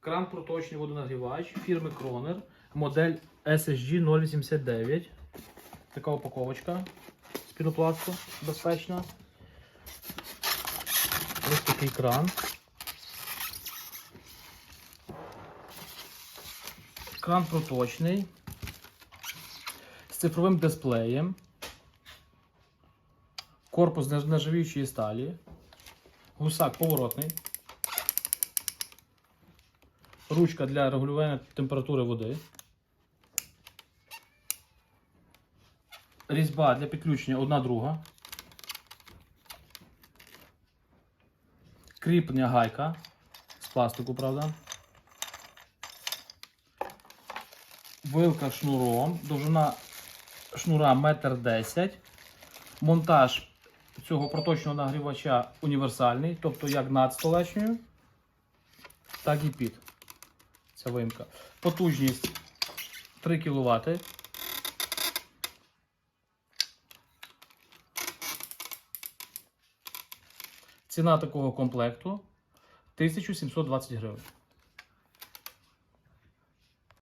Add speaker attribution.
Speaker 1: Кран проточний водонагрівач фірми Кронер, модель SSG 089. Така упаковочка з пінопласту безпечна. Ось такий кран. Кран проточний з цифровим дисплеєм. Корпус нержавіючої сталі. Гусак поворотний. Ручка для регулювання температури води. Різьба для підключення одна друга. Кріплення гайка з пластику, правда. Вилка шнуром, довжина шнура 1,10 м. Монтаж цього проточного нагрівача універсальний, тобто як над столешньою, так і під. Ця вимка. Потужність 3 кВт. Ціна такого комплекту 1720 гривень.